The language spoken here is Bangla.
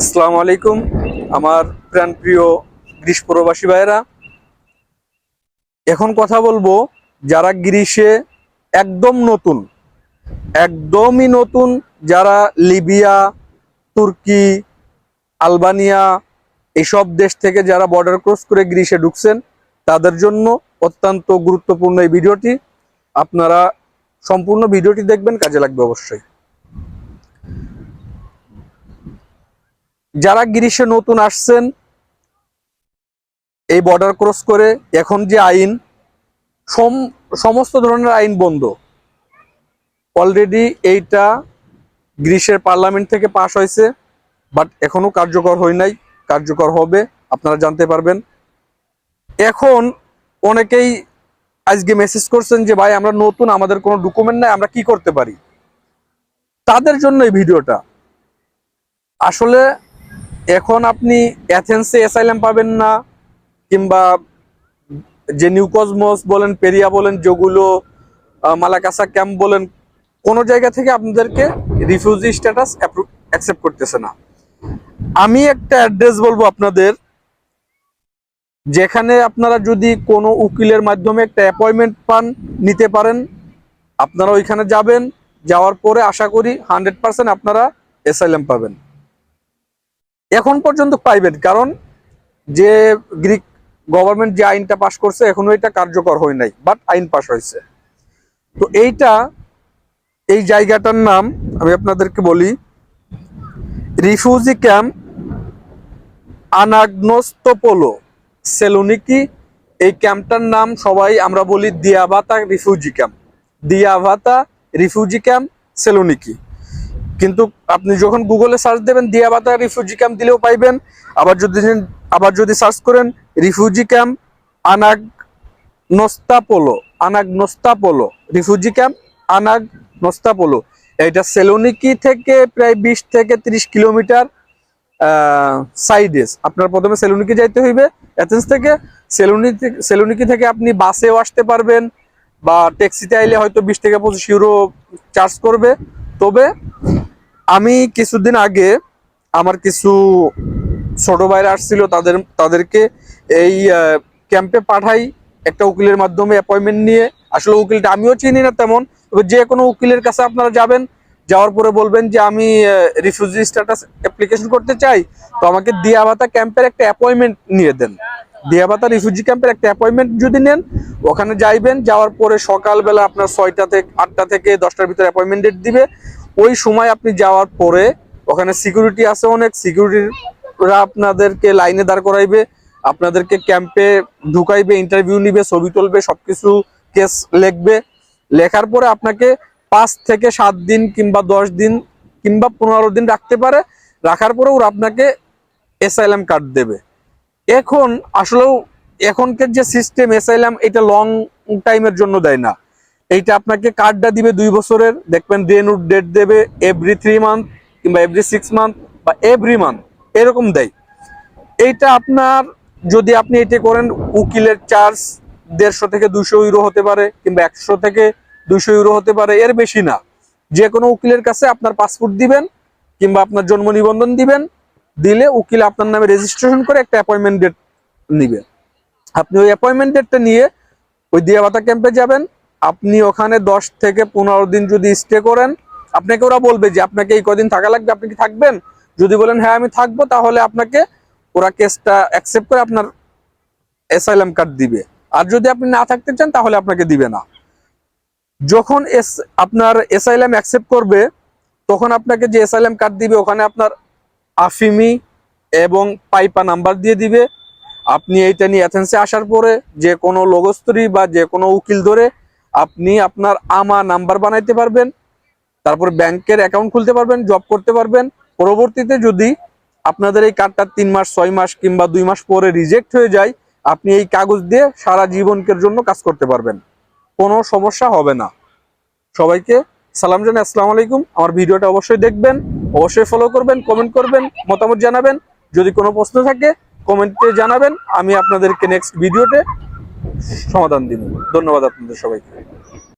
আসসালামু আলাইকুম, আমার প্রাণপ্রিয় গ্রীষ প্রবাসী ভাইয়েরা। এখন কথা বলব যারা গ্রীষে একদম নতুন, একদমই নতুন, যারা লিবিয়া, তুর্কি, আলবানিয়া এসব দেশ থেকে যারা বর্ডার ক্রস করে গ্রীষে ঢুকছেন, তাদের জন্য অত্যন্ত গুরুত্বপূর্ণ এই ভিডিওটি। আপনারা সম্পূর্ণ ভিডিওটি দেখবেন, কাজে লাগবে অবশ্যই। যারা গ্রীষ্মে নতুন আসছেন, এই বর্ডার ক্রস করে এখন যে আইন, সম- সমস্ত ধরনের আইন বন্ধ। অলরেডি এইটা গ্রীষ্মের পার্লামেন্ট থেকে পাশ হয়েছে বাট এখনও কার্যকর হয় নাই, কার্যকর হবে, আপনারা জানতে পারবেন। এখন অনেকেই আজকে মেসেজ করছেন যে, ভাই, আমরা নতুন, আমাদের কোনো ডকুমেন্ট নাই, আমরা কি করতে পারি? তাদের জন্য এই ভিডিওটা। আসলে এখন আপনি অ্যাথেন্সে অ্যাসাইলাম পাবেন না, কিংবা যে নিউ কসমোস বলেন পেরিয়া বলেন, যেগুলো মালাকাসা ক্যাম্প বলেন, কোনো জায়গা থেকে আপনাদেরকে রিফিউজি স্ট্যাটাস অ্যাকসেপ্ট করতেছে না। আমি একটা অ্যাড্রেস বলব আপনাদের, যেখানে আপনারা যদি কোনো উকিলের মাধ্যমে একটা অ্যাপয়েন্টমেন্ট পান, নিতে পারেন, আপনারা ওইখানে যাবেন, যাওয়ার পরে আশা করি হান্ড্রেড পার্সেন্ট আপনারা অ্যাসাইলাম পাবেন। এখন পর্যন্ত প্রাইভেট কারণ যে গ্রিক গভর্নমেন্ট যে আইনটা পাশ করছে, এখনও এটা কার্যকর হয় নাই বাট আইন পাশ হয়েছে। তো এইটা, এই জায়গাটার নাম আমি আপনাদেরকে বলি, রিফিউজি ক্যাম্প আনাগনোস্তোপোলো, সেলুনিকি, এই ক্যাম্পটার নাম সবাই আমরা বলি Diavata refugee camp. Diavata refugee camp, Saloniki. কিন্তু আপনি যখন গুগলে সার্চ দেবেন দিয়াবাতা রিফিউজি ক্যাম্প দিলেও পাইবেন। আবার যদি আবার যদি সার্চ করেন refugee camp Anagnostopoulou Anagnostopoulou refugee camp Anagnostopoulou এটা সেলোনিকি থেকে প্রায় বিশ থেকে ত্রিশ কিলোমিটার সাইডেস আপনার প্রথমে সেলুনিকি যাইতে হইবে অ্যাথেন্স থেকে। সেলুনি সেলুনিকি থেকে আপনি বাসেও আসতে পারবেন, বা ট্যাক্সিতে আইলে হয়তো বিশ থেকে পঁচিশ ইউরো চার্জ করবে। তবে আমি কিছুদিন আগে আমার কিছু ছোট ভাইরা আসছিল, তাদের, তাদেরকে এই ক্যাম্পে পাঠাই, একটা উকিলের মাধ্যমে অ্যাপয়েন্টমেন্ট নিয়ে। আসলে উকিলটা আমিও চিনি না তেমন, তবে যে কোনো উকিলের কাছে আপনারা যাবেন, যাওয়ার পরে বলবেন যে আমি রিফিউজি স্ট্যাটাস অ্যাপ্লিকেশন করতে চাই, তো আমাকে দিয়াবাতা ক্যাম্পের একটা অ্যাপয়েন্টমেন্ট নিয়ে দেন। দিয়াবাতা রিফিউজি ক্যাম্পের একটা অ্যাপয়েন্টমেন্ট যদি নেন, ওখানে যাইবেন, যাওয়ার পরে সকালবেলা আপনার ছয়টা থেকে, আটটা থেকে দশটার ভিতরে অ্যাপয়েন্টমেন্ট ডেট দিবে। ওই সময় আপনি যাওয়ার পরে ওখানে সিকিউরিটি আছে অনেক সিকিউরিটিরা আপনাদেরকে লাইনে দাঁড় করাইবে, আপনাদেরকে ক্যাম্পে ঢুকাইবে ইন্টারভিউ নিবে, ছবি তুলবে, সবকিছু কেস লিখবে। লেখার পরে আপনাকে পাঁচ থেকে সাত দিন কিংবা দশ দিন কিংবা পনেরো দিন রাখতে পারে। রাখার পরে ওরা আপনাকে এসআইএম কার্ড দেবে। এখন আসলেও এখনকার যে সিস্টেম এসআইএম এটা লং টাইমের জন্য দেয় না। এইটা আপনাকে কার্ডটা দিবে দুই বছরের। দেখবেন রেনুর ডেট দেবে এভরি থ্রি মান্থ কিংবা এভরি সিক্স মান্থ বা এভরি মান্থ এরকম দেয়। এইটা আপনার যদি আপনি এটা করেন, উকিলের চার্জ দেড়শো থেকে দুশো ইউরো হতে পারে কিংবা একশো থেকে দুশো ইউরো হতে পারে, এর বেশি না। যে কোনো উকিলের কাছে আপনার পাসপোর্ট দিবেন কিংবা আপনার জন্ম নিবন্ধন দিবেন, দিলে উকিল আপনার নামে রেজিস্ট্রেশন করে একটা অ্যাপয়েন্টমেন্ট ডেট নিবে। আপনি ওই অ্যাপয়েন্টমেন্ট ডেটটা নিয়ে ওই দিয়াবাতা ক্যাম্পে যাবেন আপনি ওখানে দশ থেকে পনেরো দিন যদি স্টে করেন, আপনাকে ওরা বলবে যে আপনাকে এই কদিন থাকা লাগবে, আপনি কি থাকবেন? যদি বলেন হ্যাঁ আমি থাকব তাহলে আপনাকে ওরা কেসটা অ্যাকসেপ্ট করে আপনার অ্যাসাইলাম কার্ড দিবে। আর যদি আপনি না থাকতে চান, তাহলে আপনাকে দিবে না। যখন এস, আপনার এসআইএম অ্যাকসেপ্ট করবে, তখন আপনাকে যে এসআইএম কার্ড দিবে, ওখানে আপনার আফিমি এবং পাইপা নাম্বার দিয়ে দিবে। আপনি এইটা নিয়ে অ্যাথেন্সে আসার পরে যে কোনো লগস্তরি বা যে কোনো উকিল ধরে আপনি আপনার আমা নাম্বার বানাইতে পারবেন, তারপর ব্যাংকের অ্যাকাউন্ট খুলতে পারবেন, জব করতে পারবেন। পরবর্তীতে যদি আপনাদের এই কার্ডটা তিন মাস, ছয় মাস কিংবা দুই মাস পরে রিজেক্ট হয়ে যায়, আপনি এই কাগজ দিয়ে সারা জীবনকের জন্য কাজ করতে পারবেন। কোনো সমস্যা হবে না। সবাইকে সালাম জানাই, আসসালামু আলাইকুম। আমার ভিডিওটা অবশ্যই দেখবেন, অবশ্যই ফলো করবেন কমেন্ট করবেন, মতামত জানাবেন। যদি কোনো প্রশ্ন থাকে কমেন্টে জানাবেন। আমি আপনাদেরকে নেক্সট ভিডিওতে সমাধান দিন। ধন্যবাদ আপনাদের সবাইকে।